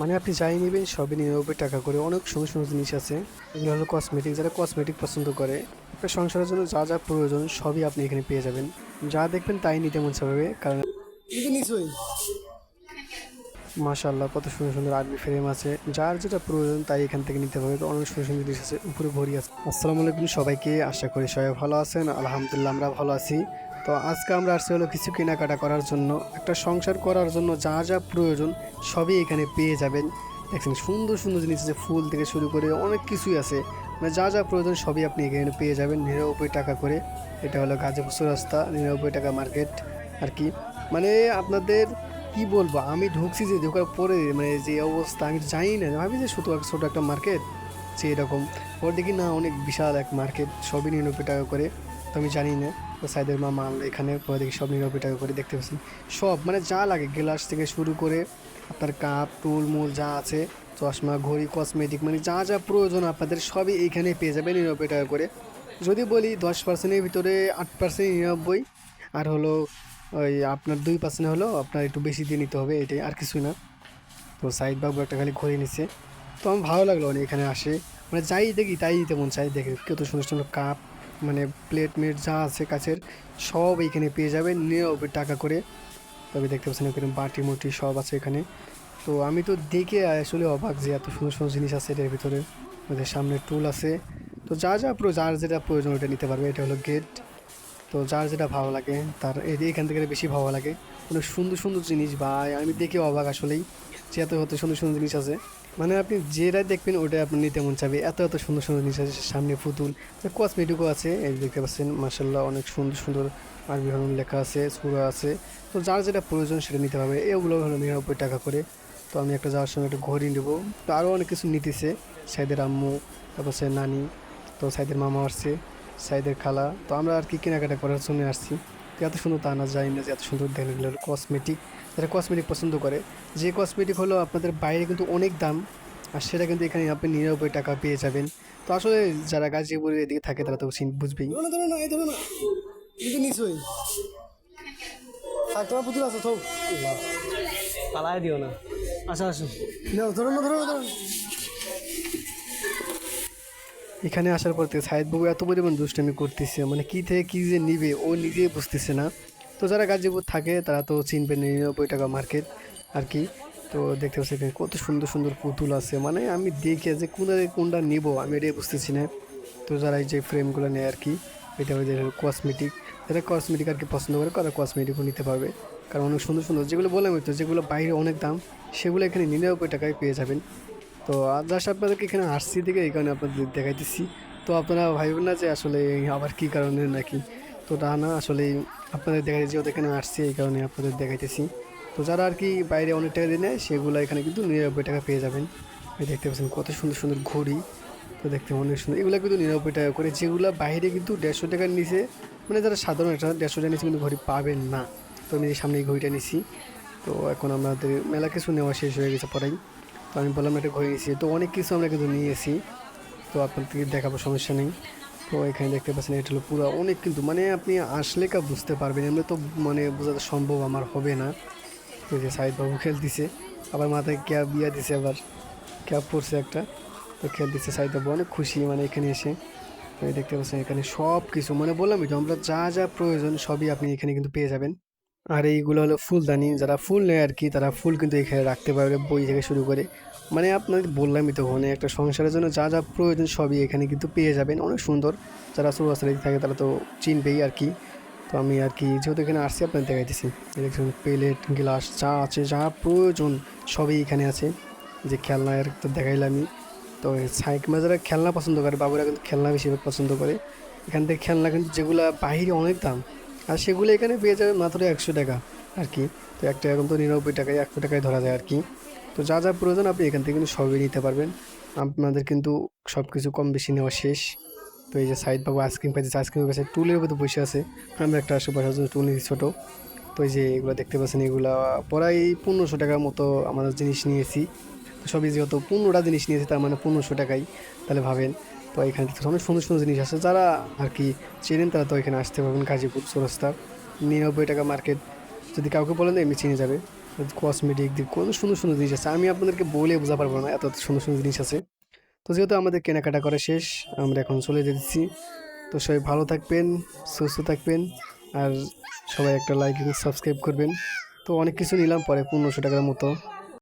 মানে আপনি যাই নেবেন সবই নিরানব্বই টাকা করে। অনেক সুন্দর সুন্দর জিনিস আছে। এগুলো হলো কসমেটিক যারা কসমেটিক পছন্দ করে আপনার সংসারের জন্য যা যা প্রয়োজন সবই আপনি এখানে পেয়ে যাবেন। যা দেখবেন তাই নিতে মন চাবে কারণ মাশাল্লাহ কত সুন্দর সুন্দর আর্মি ফ্রেম আছে। যার যেটা প্রয়োজন তাই এখান থেকে নিতে পারবে অনেক সুন্দর সুন্দর জিনিস আছে উপরে ঘড়ি আছে। আসসালামু আলাইকুম সবাইকে আশা করি সবাই ভালো আছেন। আলহামদুলিল্লাহ আমরা ভালো আছি। তো আজকে আমরা আসছি হলো কিছু কেনাকাটা করার জন্য। একটা সংসার করার জন্য যা যা প্রয়োজন সবই এখানে পেয়ে যাবেন। দেখছেন সুন্দর সুন্দর জিনিস আছে, ফুল থেকে শুরু করে অনেক কিছুই আছে। মানে যা যা প্রয়োজন সবই আপনি এখানে পেয়ে যাবেন নিরানব্বই টাকা করে। এটা হলো গাজীপুর রাস্তা নিরানব্বই টাকা মার্কেট আর কি। মানে আপনাদের কি বলব, আমি ঢুকছি যে ঢোকার পরে মানে যে অবস্থা, আমি জানি না, ভাবি যে ছোটো ছোটো একটা মার্কেট যে এরকম। ওর দেখি না, অনেক বিশাল এক মার্কেট, সবই নিরানব্বই টাকা করে। আমি জানি না। তো সাইদের মা মাল এখানে, পরে দেখি সব নিরানব্বই টাকা করে দেখতে পাচ্ছি সব মানে যা লাগে, গ্লাস থেকে শুরু করে আপনার কাপ, টুল, মুল যা আছে, চশমা, ঘড়ি কসমেটিক মানে যা যা প্রয়োজন আপনাদের সবই এইখানে পেয়ে যাবে নিরানব্বই টাকা করে। যদি বলি দশ পার্সেন্টের ভিতরে আট পার্সেন্ট নিরানব্বই, আর হলো ওই আপনার দুই পার্সেন্ট হলো আপনার একটু বেশি দিয়ে নিতে হবে, এটাই আর কিছুই না। তো সাইড বাবু একটা খালি ঘুরে নিচ্ছে। তো আমার ভালো লাগল অনেক এখানে আসে। মানে যাই দেখি, তাই দিতে মন চাই দেখে। কত সুন্দর সুন্দর কাপ মানে প্লেট মেট যা আছে কাছের, সব এইখানে পেয়ে যাবে নিয়ে নিরানব্বই টাকা করে। তবে দেখতে পাচ্ছেন এখানে বাটি, মুটি সব আছে এখানে। তো আমি তো দেখে আসলে অবাক যে এত সুন্দর সুন্দর জিনিস আছে এটার ভিতরে। ওদের সামনে টুল আছে। তো যা যা প্রো যার যেটা প্রয়োজন ওটা নিতে পারবে। এটা হলো গেট তো যার যেটা ভালো লাগে, তার এখান থেকে বেশি ভালো লাগে। অনেক সুন্দর সুন্দর জিনিস বা আমি দেখে অবাক আসলেই যে এত এত সুন্দর সুন্দর জিনিস আছে। মানে আপনি যেটা দেখবেন, ওটাই আপনি নিতে মন চাবে এত এত সুন্দর সুন্দর জিনিস আছে, সামনে পুতুল। কসমেটিকও আছে, এই দেখতে পাচ্ছেন মার্শাল্লাহ অনেক সুন্দর সুন্দর আরবি হরণ লেখা আছে, সুরা আছে। তো যার যেটা প্রয়োজন, সেটা নিতে পারবে এগুলো হলো নিরানব্বই টাকা করে। তো আমি একটা যাওয়ার সময় একটা ঘড়ি নেব। তো আরও অনেক কিছু নিতেছে। সাইদের আম্মু, তারপর সে নানি, তো সাইদের মামা আসছে, সাইদের খালা। তো আমরা আর কি কেনাকাটা করার জন্য আসছি। এত সুন্দর তা না যাই না যে এত সুন্দর দেখেন এগুলো কসমেটিক যারা কসমেটিক পছন্দ করে যে কসমেটিক হলো আপনাদের বাইরে কিন্তু অনেক দাম আর সেটা কিন্তু এখানে আপনি নিরানব্বই টাকা পেয়ে যাবেন। তো আসলে যারা গাজীপুরের এদিকে থাকে তারা তো বুঝবেই। তোমার পুতুল আছে তো পালাই দিও না। আচ্ছা আসুন ধরো না ধরো ধরো। এখানে আসার পর থেকে সাহেদ বাবু এত পরিমাণ দুষ্টামি করতেছে মানে কী থেকে কী যে নিবে, ও নিজেই বুঝতেছে না। তো যারা গাজীপুর থাকে, তারা তো চিনবে নিরানব্বই টাকা মার্কেট আর কি। তো দেখতে পাচ্ছি এখানে কত সুন্দর সুন্দর পুতুল আছে। মানে আমি দেখে যে কোনটা কোনটা নিব, আমি এটাই বুঝতেছি না। তো যারা এই যে ফ্রেমগুলো নেয় আর কি, এটা ওদের কসমেটিক যারা কসমেটিক আর কি পছন্দ করে, তারা কসমেটিকও নিতে পারবে। কারণ অনেক সুন্দর সুন্দর, যেগুলো বললাম তো, যেগুলো বাইরে অনেক দাম, সেগুলো এখানে নিরানব্বই টাকায় পেয়ে যাবেন। তো জাস্ট আপনাদেরকে এখানে আসছি থেকে এই কারণে আপনাদের দেখাইতেছি। তো আপনারা ভাইবেন না যে আসলে আবার কী কারণে নাকি? তো তা না, আসলে আপনাদের দেখাই যেহেতু এখানে আসছি, এই কারণে আপনাদের দেখাইতেছি। তো যারা আর কি বাইরে অনেক টাকা দিয়ে নেয়, সেগুলো এখানে কিন্তু নিরানব্বই টাকা পেয়ে যাবেন। দেখতে পাচ্ছেন কত সুন্দর সুন্দর ঘড়ি। তো দেখতে অনেক সুন্দর, এগুলো কিন্তু নিরানব্বই টাকা করে, যেগুলো বাইরে কিন্তু দেড়শো টাকার নিচে মানে যারা সাধারণ একটা দেড়শো টাকার নিচে কিন্তু ঘড়ি পাবেন না। তো আমি সামনে এই ঘড়িটা নিছি। তো এখন আমাদের মেলা কিছু নেওয়া শেষ হয়ে গেছে পরেই তো আমি বললাম একটা ঘরে নিয়েছি তো অনেক কিছু আমরা কিন্তু নিয়েছি তো আপনাদেরকে দেখাবো, সমস্যা নেই। তো এখানে দেখতে পাচ্ছেন, এটা হলো পুরো অনেক কিন্তু মানে আপনি আসলে কা বুঝতে পারবেন, এমনি তো মানে বোঝাতে সম্ভব আমার হবে না। তো যে বাবু খেলতেছে, আবার মাথায় ক্যাব ইয়া দিছে আবার ক্যাব পড়ছে একটা। তো খেলতেছে সাইদ বাবু অনেক খুশি মানে এখানে এসে। তো দেখতে পাচ্ছেন, এখানে সব কিছু মানে বললামই তো, আমরা যা যা প্রয়োজন সবই আপনি এখানে কিন্তু পেয়ে যাবেন। আর এইগুলো হলো ফুলদানি। যারা ফুল নেয় আর কি, তারা ফুল কিন্তু এখানে রাখতে পারবে বই থেকে শুরু করে। মানে আপনাদের বললামই তো ওখানে, একটা সংসারের জন্য যা যা প্রয়োজন সবই এখানে কিন্তু পেয়ে যাবেন। অনেক সুন্দর। যারা সুরাস্তায় থাকে তারা তো চিনবেই আর কি। তো আমি আর কি যেহেতু এখানে আসছি, আপনাদের দেখাইতেছি। এই দেখছেন প্লেট গ্লাস যা আছে, যা প্রয়োজন সবই এখানে আছে। যে খেলনা আর তো দেখাইলামই। তো সাইকেল যারা খেলনা পছন্দ করে, বাবুরা কিন্তু খেলনা বেশিরভাগ পছন্দ করে। এখান থেকে খেলনা কিন্তু যেগুলো বাহিরে অনেক দাম। আর সেগুলো এখানে পেয়ে যাবে মাত্র একশো টাকা আর কি। তো একটা এখন তো নিরানব্বই টাকায়, একশো টাকায় ধরা যায় আর কি। তো যা যা প্রয়োজন আপনি এখান থেকে কিন্তু সবই নিতে পারবেন। আপনাদের কিন্তু সব কিছু কম বেশি নেওয়া শেষ। তো এই যে সাইড বাবু আইসক্রিম পাইছে আইসক্রিমের পাশে টুলের মধ্যে বসে আছে। আমরা একটা জন্য টুল নিয়েছি ছোটো। তো এই যে এগুলো দেখতে পাচ্ছেন, এগুলো প্রায় পনেরোশো টাকার মতো আমাদের জিনিস নিয়েছি। তো সবই যেহেতু পনেরোটা জিনিস নিয়েছি, তার মানে পনেরোশো টাকাই। তাহলে ভাবেন তো এখানে অনেক সুন্দর সুন্দর জিনিস আছে। যারা আর কি চেনেন তারা তো এখানে আসতে পারবেন, গাজীপুর, চৌরাস্তা, নিরানব্বই টাকা মার্কেট। যদি কাউকে বলেন এমনি চিনে যাবে। কসমেটিক দিক কত সুন্দর সুন্দর জিনিস আছে। আমি আপনাদেরকে বলে বোঝা পারব না এত সুন্দর সুন্দর জিনিস আছে। তো যেহেতু আমাদের কেনাকাটা করা শেষ, আমরা এখন চলে যেতেছি। তো সবাই ভালো থাকবেন, সুস্থ থাকবেন, আর সবাই একটা লাইক সাবস্ক্রাইব করবেন। তো অনেক কিছু নিলাম পরে পনেরোশো টাকার মতো।